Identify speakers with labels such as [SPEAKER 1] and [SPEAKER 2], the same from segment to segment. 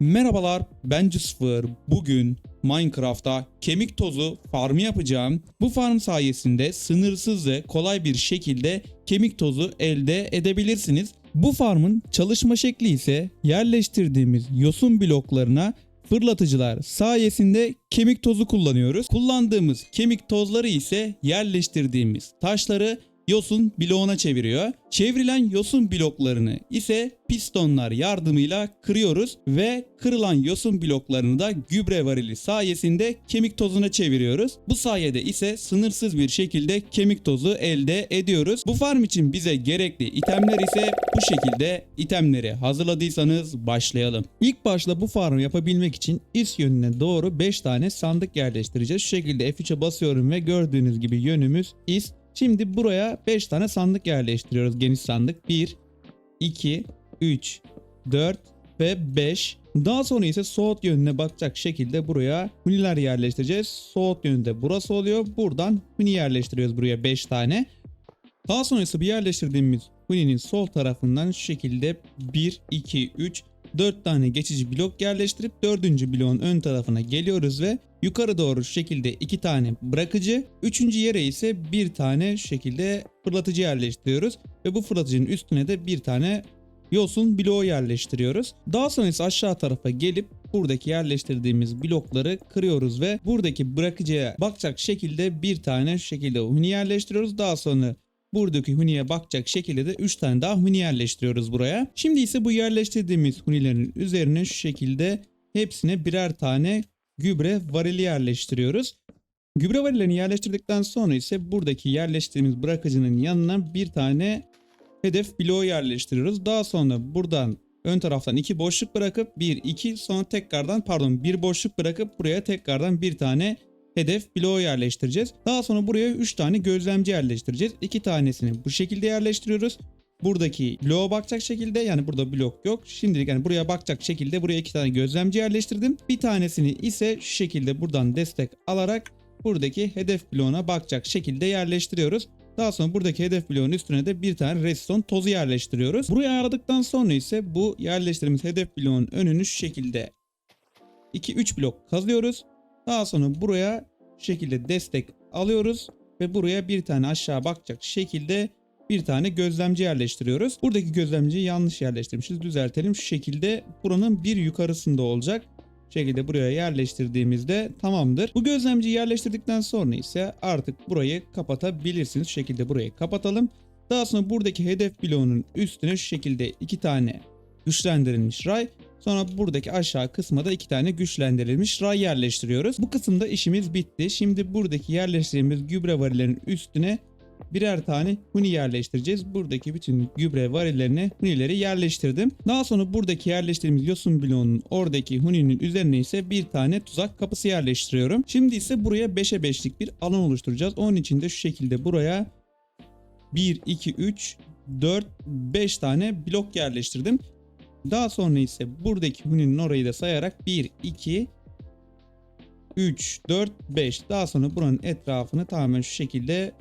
[SPEAKER 1] Merhabalar ben Cısfır. Bugün Minecraft'ta kemik tozu farmı yapacağım. Bu farm sayesinde sınırsız ve kolay bir şekilde kemik tozu elde edebilirsiniz. Bu farmın çalışma şekli ise yerleştirdiğimiz yosun bloklarına fırlatıcılar sayesinde kemik tozu kullanıyoruz. Kullandığımız kemik tozları ise yerleştirdiğimiz taşları yosun bloğuna çeviriyor. Çevrilen yosun bloklarını ise pistonlar yardımıyla kırıyoruz ve kırılan yosun bloklarını da gübre varili sayesinde kemik tozuna çeviriyoruz. Bu sayede ise sınırsız bir şekilde kemik tozu elde ediyoruz. Bu farm için bize gerekli itemler ise bu şekilde itemleri hazırladıysanız başlayalım. İlk başta bu farmı yapabilmek için is yönüne doğru 5 tane sandık yerleştireceğiz. Şu şekilde F3'e basıyorum ve gördüğünüz gibi yönümüz is. Şimdi buraya 5 tane sandık yerleştiriyoruz. Geniş sandık. 1, 2, 3, 4 ve 5. Daha sonra ise soğut yönüne bakacak şekilde buraya huniler yerleştireceğiz. Soğut yönünde burası oluyor. Buradan huni yerleştiriyoruz buraya 5 tane. Daha sonra ise bu yerleştirdiğimiz huninin sol tarafından şu şekilde 1, 2, 3, 4 tane geçici blok yerleştirip 4. bloğun ön tarafına geliyoruz ve yukarı doğru şu şekilde 2 tane bırakıcı, 3. yere ise bir tane şu şekilde fırlatıcı yerleştiriyoruz ve bu fırlatıcının üstüne de bir tane yosun bloğu yerleştiriyoruz. Daha sonra ise aşağı tarafa gelip buradaki yerleştirdiğimiz blokları kırıyoruz ve buradaki bırakıcıya bakacak şekilde bir tane şekilde huni yerleştiriyoruz. Daha sonra buradaki huniye bakacak şekilde de 3 tane daha huni yerleştiriyoruz buraya. Şimdi ise bu yerleştirdiğimiz hunilerin üzerine şu şekilde hepsine birer tane gübre varili yerleştiriyoruz. Gübre varillerini yerleştirdikten sonra ise buradaki yerleştirdiğimiz bırakıcının yanına bir tane hedef bloğu yerleştiriyoruz. Daha sonra buradan ön taraftan iki boşluk bırakıp 1 2 sonra tekrardan pardon bir boşluk bırakıp buraya tekrardan bir tane hedef bloğu yerleştireceğiz. Daha sonra buraya 3 tane gözlemci yerleştireceğiz. 2 tanesini bu şekilde yerleştiriyoruz. Buradaki bloğa bakacak şekilde yani burada blok yok. Şimdilik yani buraya bakacak şekilde buraya 2 tane gözlemci yerleştirdim. Bir tanesini ise şu şekilde buradan destek alarak buradaki hedef bloğuna bakacak şekilde yerleştiriyoruz. Daha sonra buradaki hedef bloğun üstüne de bir tane redstone tozu yerleştiriyoruz. Burayı ayarladıktan sonra ise bu yerleştirdiğimiz hedef bloğun önünü şu şekilde 2-3 blok kazıyoruz. Daha sonra buraya şu şekilde destek alıyoruz ve buraya bir tane aşağı bakacak şekilde bir tane gözlemci yerleştiriyoruz. Buradaki gözlemciyi yanlış yerleştirmişiz. Düzeltelim. Şu şekilde buranın bir yukarısında olacak. Şekilde buraya yerleştirdiğimizde tamamdır. Bu gözlemciyi yerleştirdikten sonra ise artık burayı kapatabilirsiniz. Şu şekilde burayı kapatalım. Daha sonra buradaki hedef bloğunun üstüne şu şekilde iki tane güçlendirilmiş ray Sonra buradaki aşağı kısma da iki tane güçlendirilmiş ray yerleştiriyoruz. Bu kısımda işimiz bitti. Şimdi buradaki yerleştirdiğimiz gübre varilerinin üstüne birer tane huni yerleştireceğiz. Buradaki bütün gübre varilerine hunileri yerleştirdim. Daha sonra buradaki yerleştirdiğimiz yosun bloğunun oradaki huninin üzerine ise bir tane tuzak kapısı yerleştiriyorum. Şimdi ise buraya 5'e 5'lik bir alan oluşturacağız. Onun için de şu şekilde buraya 1, 2, 3, 4, 5 tane blok yerleştirdim. Daha sonra ise buradaki huninin orayı da sayarak 1, 2, 3, 4, 5. Daha sonra buranın etrafını tamamen şu şekilde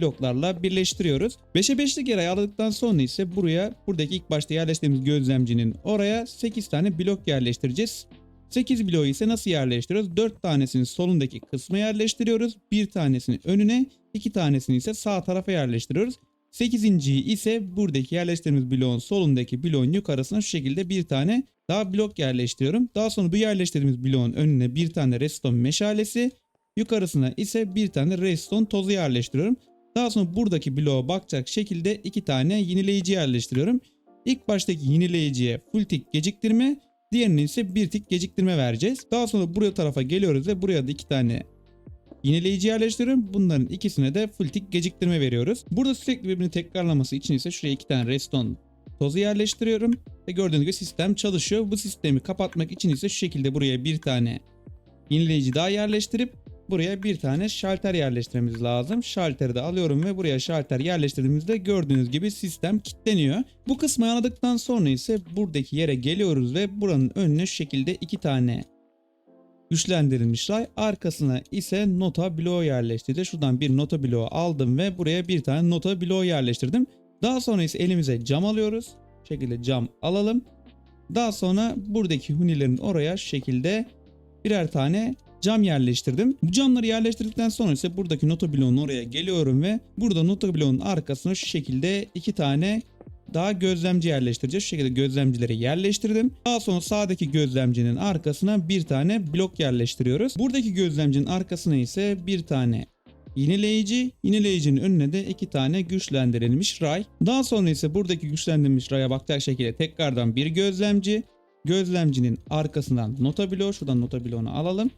[SPEAKER 1] bloklarla birleştiriyoruz. 5'e 5'lik yer ayarladıktan sonra ise buraya buradaki ilk başta yerleştirdiğimiz gözlemcinin oraya 8 tane blok yerleştireceğiz. 8 bloğu ise nasıl yerleştiriyoruz? 4 tanesini solundaki kısma yerleştiriyoruz. 1 tanesini önüne, 2 tanesini ise sağ tarafa yerleştiriyoruz. 8. ise buradaki yerleştirdiğimiz bloğun solundaki bloğun yukarısına şu şekilde bir tane daha blok yerleştiriyorum. Daha sonra bu yerleştirdiğimiz bloğun önüne bir tane redstone meşalesi, yukarısına ise bir tane redstone tozu yerleştiriyorum. Daha sonra buradaki bloğa bakacak şekilde iki tane yenileyici yerleştiriyorum. İlk baştaki yenileyiciye full tick geciktirme, diğerine ise bir tick geciktirme vereceğiz. Daha sonra buraya tarafa geliyoruz ve buraya da iki tane yenileyici yerleştiriyorum. Bunların ikisine de full tick geciktirme veriyoruz. Burada sürekli birbirini tekrarlaması için ise şuraya iki tane redstone tozu yerleştiriyorum. Ve gördüğünüz gibi sistem çalışıyor. Bu sistemi kapatmak için ise şu şekilde buraya bir tane yenileyici daha yerleştirip buraya bir tane şalter yerleştirmemiz lazım. Şalteri de alıyorum ve buraya şalter yerleştirdiğimizde gördüğünüz gibi sistem kilitleniyor. Bu kısmı anladıktan sonra ise buradaki yere geliyoruz ve buranın önüne şu şekilde iki tane güçlendirilmiş ray. Arkasına ise nota bloğu yerleştirdi. Şuradan bir nota bloğu aldım ve buraya bir tane nota bloğu yerleştirdim. Daha sonra ise elimize cam alıyoruz. Bu şekilde cam alalım. Daha sonra buradaki hunilerin oraya şu şekilde birer tane cam yerleştirdim. Bu camları yerleştirdikten sonra ise buradaki nota bloğunun oraya geliyorum ve burada nota bloğunun arkasına şu şekilde iki tane daha gözlemci yerleştireceğiz. Şu şekilde gözlemcileri yerleştirdim. Daha sonra sağdaki gözlemcinin arkasına bir tane blok yerleştiriyoruz. Buradaki gözlemcinin arkasına ise bir tane Yineleyici, yineleyicinin önüne de iki tane güçlendirilmiş ray. Daha sonra ise buradaki güçlendirilmiş raya bakacak şekilde tekrardan bir gözlemci. Gözlemcinin arkasından nota bloğu, şuradan nota bloğunu alalım.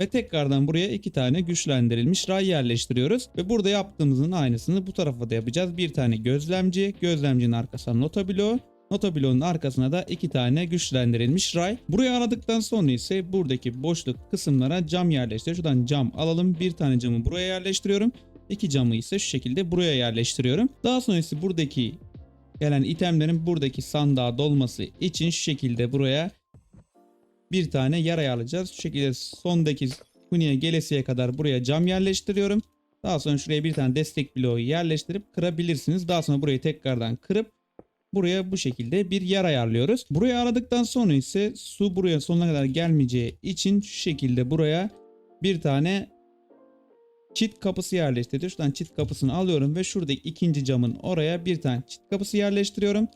[SPEAKER 1] Ve tekrardan buraya iki tane güçlendirilmiş ray yerleştiriyoruz. Ve burada yaptığımızın aynısını bu tarafa da yapacağız. Bir tane gözlemci, gözlemcinin arkasına nota bloğu. Arkasına da iki tane güçlendirilmiş ray. Buraya aradıktan sonra ise buradaki boşluk kısımlara cam yerleştir. Şuradan cam alalım. Bir tane camı buraya yerleştiriyorum. İki camı ise şu şekilde buraya yerleştiriyorum. Daha sonra ise buradaki gelen itemlerin buradaki sandığa dolması için şu şekilde buraya bir tane yer ayarlayacağız. Şu şekilde sondaki huniye gelesiye kadar buraya cam yerleştiriyorum. Daha sonra şuraya bir tane destek bloğu yerleştirip kırabilirsiniz. Daha sonra burayı tekrardan kırıp buraya bu şekilde bir yer ayarlıyoruz. Buraya aradıktan sonra ise su buraya sonuna kadar gelmeyeceği için şu şekilde buraya bir tane çit kapısı yerleştirdim. Şuradan çit kapısını alıyorum ve şuradaki ikinci camın oraya bir tane çit kapısı yerleştiriyorum.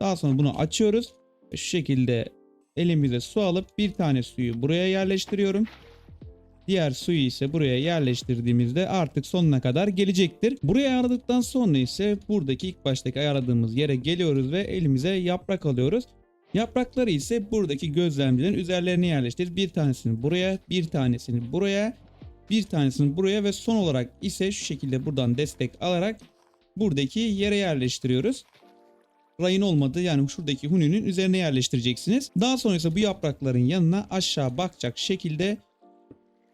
[SPEAKER 1] Daha sonra bunu açıyoruz. Şu şekilde elimize su alıp bir tane suyu buraya yerleştiriyorum. Diğer suyu ise buraya yerleştirdiğimizde artık sonuna kadar gelecektir. Buraya ayarladıktan sonra ise buradaki ilk baştaki ayarladığımız yere geliyoruz ve elimize yaprak alıyoruz. Yaprakları ise buradaki gözlemcilerin üzerlerine yerleştiririz. Bir tanesini buraya, bir tanesini buraya, bir tanesini buraya ve son olarak ise şu şekilde buradan destek alarak buradaki yere yerleştiriyoruz rayın olmadığı yani şuradaki huninin üzerine yerleştireceksiniz. Daha sonra ise bu yaprakların yanına aşağı bakacak şekilde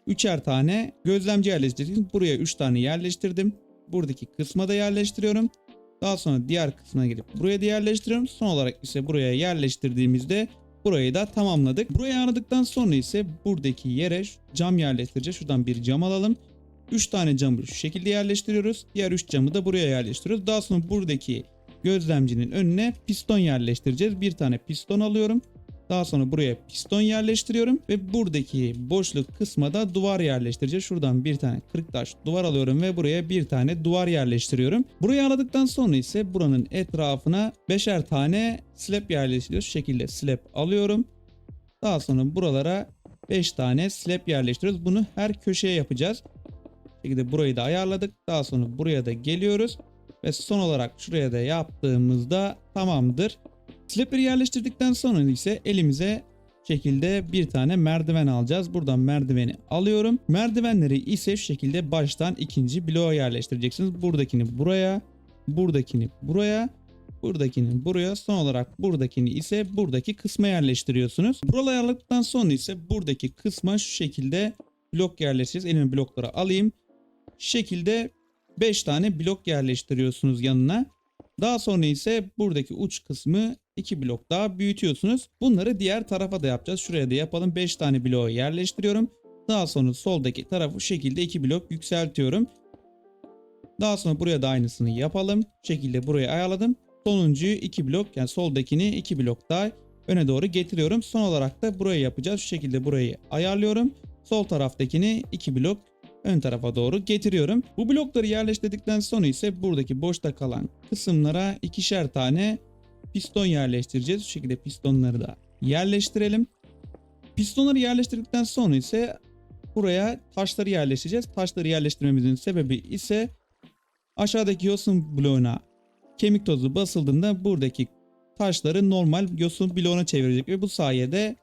[SPEAKER 1] üçer tane gözlemci yerleştirdim. Buraya 3 tane yerleştirdim. Buradaki kısma da yerleştiriyorum. Daha sonra diğer kısmına gelip buraya da yerleştiriyorum. Son olarak ise buraya yerleştirdiğimizde burayı da tamamladık. Burayı aradıktan sonra ise buradaki yere cam yerleştireceğiz. Şuradan bir cam alalım. 3 tane camı şu şekilde yerleştiriyoruz. Diğer 3 camı da buraya yerleştiriyoruz. Daha sonra buradaki gözlemcinin önüne piston yerleştireceğiz. Bir tane piston alıyorum. Daha sonra buraya piston yerleştiriyorum ve buradaki boşluk kısma da duvar yerleştireceğiz. Şuradan bir tane kırık taş duvar alıyorum ve buraya bir tane duvar yerleştiriyorum. Burayı aladıktan sonra ise buranın etrafına beşer tane slab yerleştiriyoruz. Şu şekilde slab alıyorum. Daha sonra buralara 5 tane slab yerleştiriyoruz. Bunu her köşeye yapacağız. Bu şekilde burayı da ayarladık. Daha sonra buraya da geliyoruz. Ve son olarak şuraya da yaptığımızda tamamdır. Slipper'ı yerleştirdikten sonra ise elimize şekilde bir tane merdiven alacağız. Buradan merdiveni alıyorum. Merdivenleri ise şu şekilde baştan ikinci bloğa yerleştireceksiniz. Buradakini buraya, buradakini buraya, buradakini buraya, son olarak buradakini ise buradaki kısma yerleştiriyorsunuz. Buraları ayarladıktan sonra ise buradaki kısma şu şekilde blok yerleştireceğiz. Elime blokları alayım. Şu şekilde 5 tane blok yerleştiriyorsunuz yanına. Daha sonra ise buradaki uç kısmı 2 blok daha büyütüyorsunuz. Bunları diğer tarafa da yapacağız. Şuraya da yapalım. 5 tane bloğu yerleştiriyorum. Daha sonra soldaki tarafı şekilde 2 blok yükseltiyorum. Daha sonra buraya da aynısını yapalım. Şekilde buraya ayarladım. Sonuncuyu 2 blok yani soldakini 2 blok daha öne doğru getiriyorum. Son olarak da burayı yapacağız. Şu şekilde burayı ayarlıyorum. Sol taraftakini 2 blok ön tarafa doğru getiriyorum. Bu blokları yerleştirdikten sonra ise buradaki boşta kalan kısımlara ikişer tane piston yerleştireceğiz. Şu şekilde pistonları da yerleştirelim. Pistonları yerleştirdikten sonra ise buraya taşları yerleştireceğiz. Taşları yerleştirmemizin sebebi ise aşağıdaki yosun bloğuna kemik tozu basıldığında buradaki taşları normal yosun bloğuna çevirecek ve bu sayede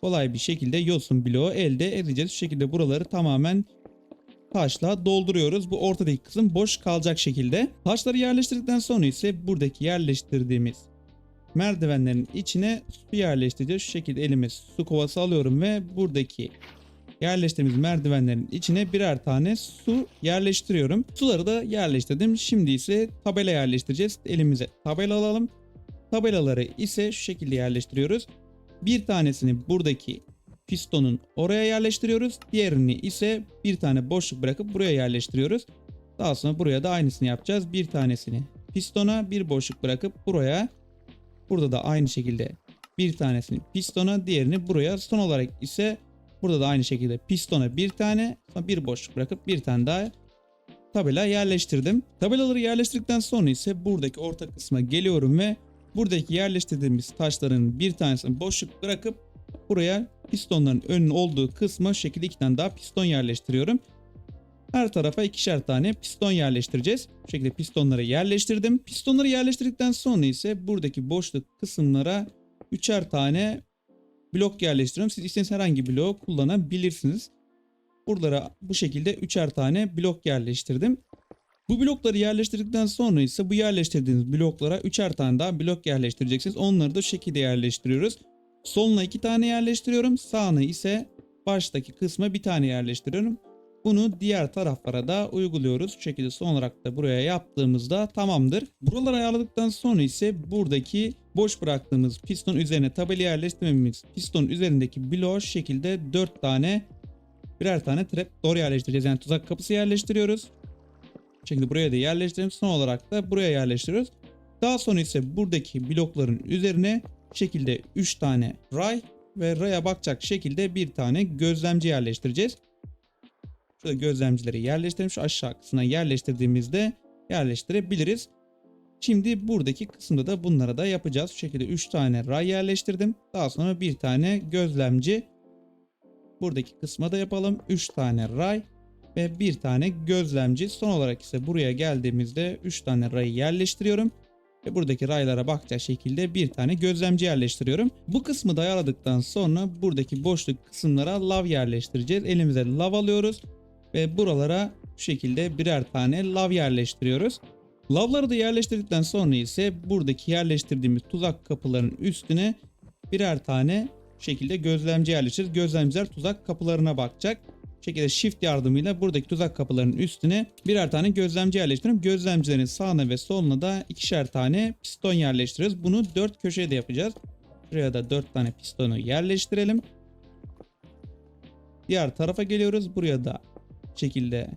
[SPEAKER 1] kolay bir şekilde yosun bloğu elde edeceğiz. Şu şekilde buraları tamamen taşla dolduruyoruz. Bu ortadaki kısım boş kalacak şekilde. Taşları yerleştirdikten sonra ise buradaki yerleştirdiğimiz merdivenlerin içine su yerleştireceğiz. Şu şekilde elime su kovası alıyorum ve buradaki yerleştirdiğimiz merdivenlerin içine birer tane su yerleştiriyorum. Suları da yerleştirdim. Şimdi ise tabela yerleştireceğiz. Elimize tabela alalım. Tabelaları ise şu şekilde yerleştiriyoruz. Bir tanesini buradaki pistonun oraya yerleştiriyoruz. Diğerini ise bir tane boşluk bırakıp buraya yerleştiriyoruz. Daha sonra buraya da aynısını yapacağız. Bir tanesini pistona bir boşluk bırakıp buraya Burada da aynı şekilde bir tanesini pistona, diğerini buraya. Son olarak ise burada da aynı şekilde pistona bir tane, sonra bir boşluk bırakıp bir tane daha tabela yerleştirdim. Tabelaları yerleştirdikten sonra ise buradaki orta kısma geliyorum ve buradaki yerleştirdiğimiz taşların bir tanesini boşluk bırakıp buraya pistonların önün olduğu kısma şekilde iki tane daha piston yerleştiriyorum. Her tarafa ikişer tane piston yerleştireceğiz. Bu şekilde pistonları yerleştirdim. Pistonları yerleştirdikten sonra ise buradaki boşluk kısımlara üçer tane blok yerleştiriyorum. Siz istediğiniz herhangi bir bloğu kullanabilirsiniz. Buralara bu şekilde üçer tane blok yerleştirdim. Bu blokları yerleştirdikten sonra ise bu yerleştirdiğiniz bloklara üçer tane daha blok yerleştireceksiniz. Onları da şekilde yerleştiriyoruz. Soluna iki tane yerleştiriyorum. Sağına ise baştaki kısma bir tane yerleştiriyorum. Bunu diğer taraflara da uyguluyoruz. Şu şekilde son olarak da buraya yaptığımızda tamamdır. Buraları ayarladıktan sonra ise buradaki boş bıraktığımız piston üzerine tabela yerleştirmemiz piston üzerindeki bloğu şekilde 4 tane birer tane trapdoor yerleştireceğiz. Yani tuzak kapısı yerleştiriyoruz. Şekilde buraya da yerleştirelim. Son olarak da buraya yerleştiriyoruz. Daha sonra ise buradaki blokların üzerine şekilde 3 tane ray ve raya bakacak şekilde bir tane gözlemci yerleştireceğiz. Şurada gözlemcileri yerleştirelim. Şu aşağı kısmına yerleştirdiğimizde yerleştirebiliriz. Şimdi buradaki kısımda da bunlara da yapacağız. Şu şekilde 3 tane ray yerleştirdim. Daha sonra bir tane gözlemci. Buradaki kısma da yapalım. 3 tane ray ve bir tane gözlemci. Son olarak ise buraya geldiğimizde 3 tane rayı yerleştiriyorum. Ve buradaki raylara bakacağı şekilde bir tane gözlemci yerleştiriyorum. Bu kısmı da ayarladıktan sonra buradaki boşluk kısımlara lav yerleştireceğiz. Elimize lav alıyoruz ve buralara şu şekilde birer tane lav yerleştiriyoruz. Lavları da yerleştirdikten sonra ise buradaki yerleştirdiğimiz tuzak kapılarının üstüne birer tane şekilde gözlemci yerleştireceğiz. Gözlemciler tuzak kapılarına bakacak. Şekilde shift yardımıyla buradaki tuzak kapılarının üstüne birer tane gözlemci yerleştiriyorum. Gözlemcilerin sağına ve soluna da ikişer tane piston yerleştiriyoruz. Bunu dört köşeye de yapacağız. Buraya da dört tane pistonu yerleştirelim. Diğer tarafa geliyoruz. Buraya da şekilde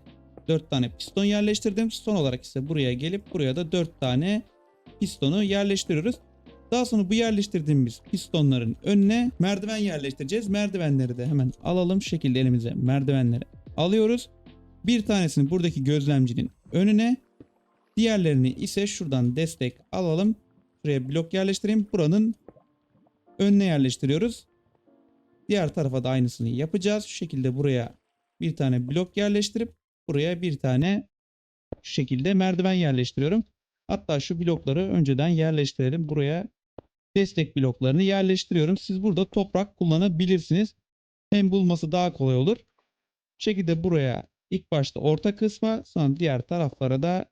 [SPEAKER 1] 4 tane piston yerleştirdim. Son olarak ise buraya gelip buraya da 4 tane pistonu yerleştiriyoruz. Daha sonra bu yerleştirdiğimiz pistonların önüne merdiven yerleştireceğiz. Merdivenleri de hemen alalım. Şekilde elimize merdivenleri alıyoruz. Bir tanesini buradaki gözlemcinin önüne, diğerlerini ise şuradan destek alalım. Buraya blok yerleştireyim. Buranın önüne yerleştiriyoruz. Diğer tarafa da aynısını yapacağız. Şu şekilde buraya bir tane blok yerleştirip buraya bir tane şu şekilde merdiven yerleştiriyorum. Hatta şu blokları önceden yerleştirelim. Buraya destek bloklarını yerleştiriyorum. Siz burada toprak kullanabilirsiniz. Hem bulması daha kolay olur. Bu şekilde buraya ilk başta orta kısma sonra diğer taraflara da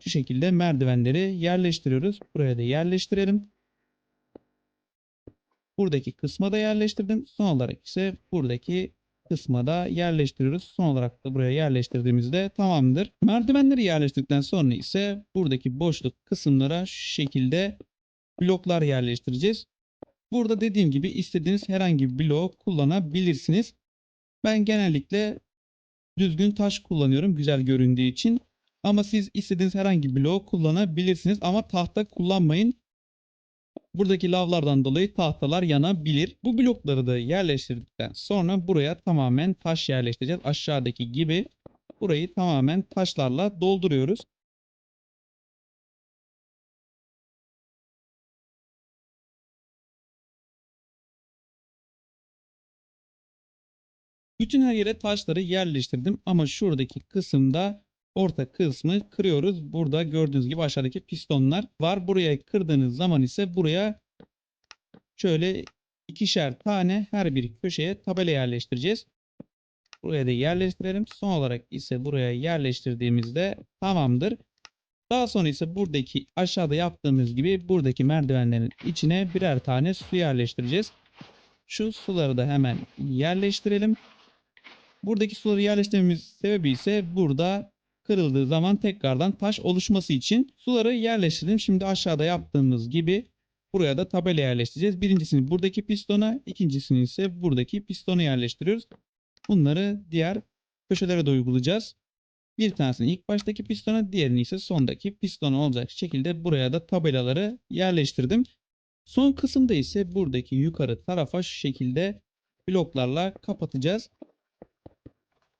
[SPEAKER 1] şu şekilde merdivenleri yerleştiriyoruz. Buraya da yerleştirelim. Buradaki kısma da yerleştirdim. Son olarak ise buradaki kısma da yerleştiriyoruz. Son olarak da buraya yerleştirdiğimizde tamamdır. Merdivenleri yerleştirdikten sonra ise buradaki boşluk kısımlara şu şekilde bloklar yerleştireceğiz. Burada dediğim gibi istediğiniz herhangi bir bloğu kullanabilirsiniz. Ben genellikle düzgün taş kullanıyorum güzel göründüğü için. Ama siz istediğiniz herhangi bir bloğu kullanabilirsiniz ama tahta kullanmayın. Buradaki lavlardan dolayı tahtalar yanabilir. Bu blokları da yerleştirdikten sonra buraya tamamen taş yerleştireceğiz. Aşağıdaki gibi burayı tamamen taşlarla dolduruyoruz. Bütün her yere taşları yerleştirdim ama şuradaki kısımda orta kısmı kırıyoruz. Burada gördüğünüz gibi aşağıdaki pistonlar var. Buraya kırdığınız zaman ise buraya şöyle ikişer tane her bir köşeye tabela yerleştireceğiz. Buraya da yerleştirelim. Son olarak ise buraya yerleştirdiğimizde tamamdır. Daha sonra ise buradaki aşağıda yaptığımız gibi buradaki merdivenlerin içine birer tane su yerleştireceğiz. Şu suları da hemen yerleştirelim. Buradaki suları yerleştirmemiz sebebi ise burada kırıldığı zaman tekrardan taş oluşması için suları yerleştirdim. Şimdi aşağıda yaptığımız gibi buraya da tabela yerleştireceğiz. Birincisini buradaki pistona, ikincisini ise buradaki pistona yerleştiriyoruz. Bunları diğer köşelere de uygulayacağız. Bir tanesini ilk baştaki pistona, diğerini ise sondaki pistona olacak şekilde buraya da tabelaları yerleştirdim. Son kısımda ise buradaki yukarı tarafa şu şekilde bloklarla kapatacağız.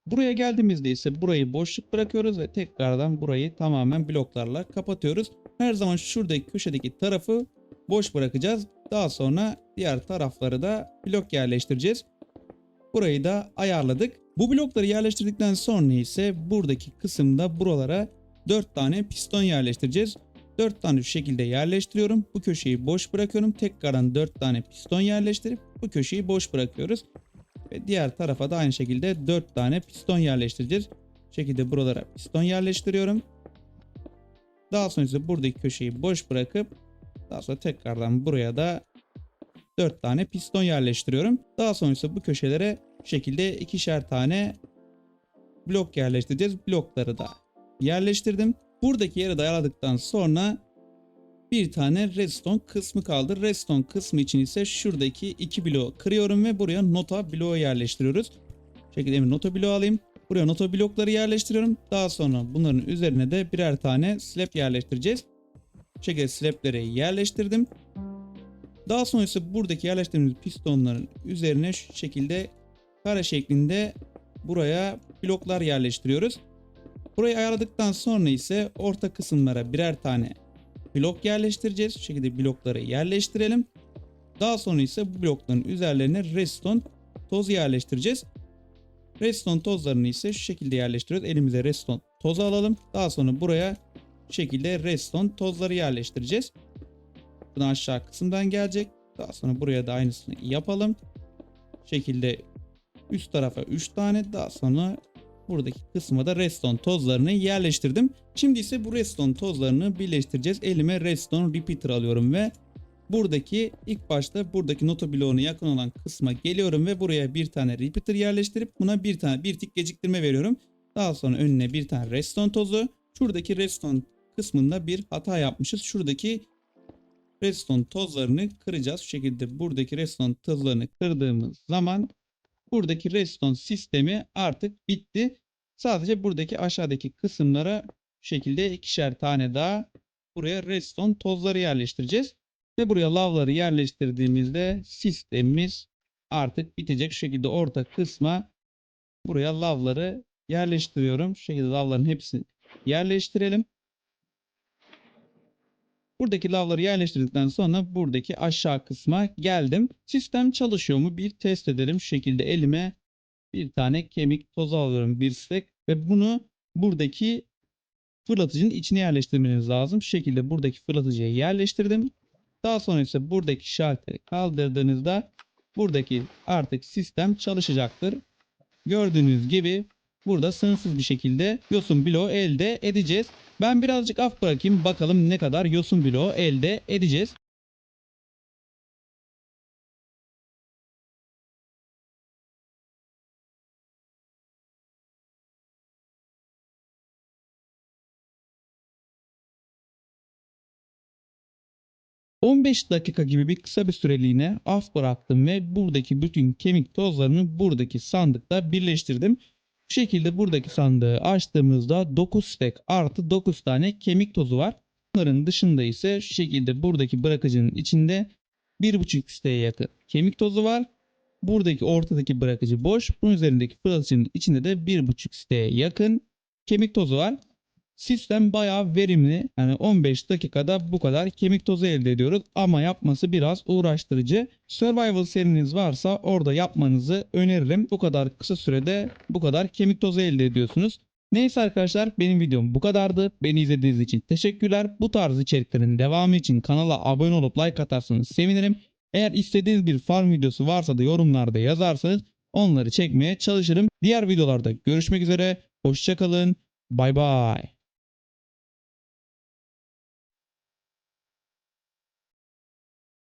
[SPEAKER 1] Buraya geldiğimizde ise burayı boşluk bırakıyoruz ve tekrardan burayı tamamen bloklarla kapatıyoruz. Her zaman şuradaki köşedeki tarafı boş bırakacağız. Daha sonra diğer tarafları da blok yerleştireceğiz. Burayı da ayarladık. Bu blokları yerleştirdikten sonra ise buradaki kısımda buralara 4 tane piston yerleştireceğiz. 4 tane şu şekilde yerleştiriyorum. Bu köşeyi boş bırakıyorum. Tekrardan 4 tane piston yerleştirip bu köşeyi boş bırakıyoruz. Ve diğer tarafa da aynı şekilde 4 tane piston yerleştireceğiz. Şekilde buralara piston yerleştiriyorum. Daha sonra ise buradaki köşeyi boş bırakıp daha sonra tekrardan buraya da 4 tane piston yerleştiriyorum. Daha sonra ise bu köşelere bu şekilde ikişer tane blok yerleştireceğiz. Blokları da yerleştirdim. Buradaki yeri de ayarladıktan sonra bir tane redstone kısmı kaldı. Redstone kısmı için ise şuradaki iki bloğu kırıyorum ve buraya nota bloğu yerleştiriyoruz. Şekilde bir nota bloğu alayım. Buraya nota blokları yerleştiriyorum. Daha sonra bunların üzerine de birer tane slab yerleştireceğiz. Şekilde slableri yerleştirdim. Daha sonra ise buradaki yerleştirdiğimiz pistonların üzerine şu şekilde kare şeklinde buraya bloklar yerleştiriyoruz. Burayı ayarladıktan sonra ise orta kısımlara birer tane blok yerleştireceğiz. Şu şekilde blokları yerleştirelim. Daha sonra ise bu blokların üzerlerine redstone tozu yerleştireceğiz. Redstone tozlarını ise şu şekilde yerleştiriyoruz. Elimize redstone tozu alalım. Daha sonra buraya şu şekilde redstone tozları yerleştireceğiz. Buradan aşağı kısımdan gelecek. Daha sonra buraya da aynısını yapalım. Bu şekilde üst tarafa 3 tane daha sonra buradaki kısma da redstone tozlarını yerleştirdim. Şimdi ise bu redstone tozlarını birleştireceğiz. Elime redstone repeater alıyorum ve buradaki ilk başta buradaki bloğuna yakın olan kısma geliyorum ve buraya bir tane repeater yerleştirip buna bir tane bir tik geciktirme veriyorum. Daha sonra önüne bir tane redstone tozu. Şuradaki redstone kısmında bir hata yapmışız. Şuradaki redstone tozlarını kıracağız. Şu şekilde buradaki redstone tozlarını kırdığımız zaman buradaki redstone sistemi artık bitti. Sadece buradaki aşağıdaki kısımlara şu şekilde ikişer tane daha buraya redstone tozları yerleştireceğiz. Ve buraya lavları yerleştirdiğimizde sistemimiz artık bitecek. Şu şekilde orta kısma buraya lavları yerleştiriyorum. Şu şekilde lavların hepsini yerleştirelim. Buradaki lavları yerleştirdikten sonra buradaki aşağı kısma geldim. Sistem çalışıyor mu bir test edelim. Şu şekilde elime bir tane kemik tozu alıyorum bir stack ve bunu buradaki fırlatıcının içine yerleştirmeniz lazım. Şu şekilde buradaki fırlatıcıya yerleştirdim. Daha sonra ise buradaki şalteri kaldırdığınızda buradaki artık sistem çalışacaktır. Gördüğünüz gibi burada sınırsız bir şekilde yosun bloğu elde edeceğiz. Ben birazcık af bırakayım bakalım ne kadar yosun bloğu elde edeceğiz. ...15 dakika gibi bir kısa bir süreliğine af bıraktım ve buradaki bütün kemik tozlarını buradaki sandıkta birleştirdim. Bu şekilde buradaki sandığı açtığımızda 9 stack artı 9 tane kemik tozu var. Bunların dışında ise şu şekilde buradaki bırakıcının içinde 1.5 stack'e yakın kemik tozu var. Buradaki ortadaki bırakıcı boş. Bunun üzerindeki fırlatıcının içinde de 1.5 stack'e yakın kemik tozu var. Sistem bayağı verimli. Yani 15 dakikada bu kadar kemik tozu elde ediyoruz ama yapması biraz uğraştırıcı. Survival seriniz varsa orada yapmanızı öneririm. Bu kadar kısa sürede bu kadar kemik tozu elde ediyorsunuz. Neyse arkadaşlar benim videom bu kadardı. Beni izlediğiniz için teşekkürler. Bu tarz içeriklerin devamı için kanala abone olup like atarsanız sevinirim. Eğer istediğiniz bir farm videosu varsa da yorumlarda yazarsanız onları çekmeye çalışırım. Diğer videolarda görüşmek üzere. Hoşçakalın. Bay bay.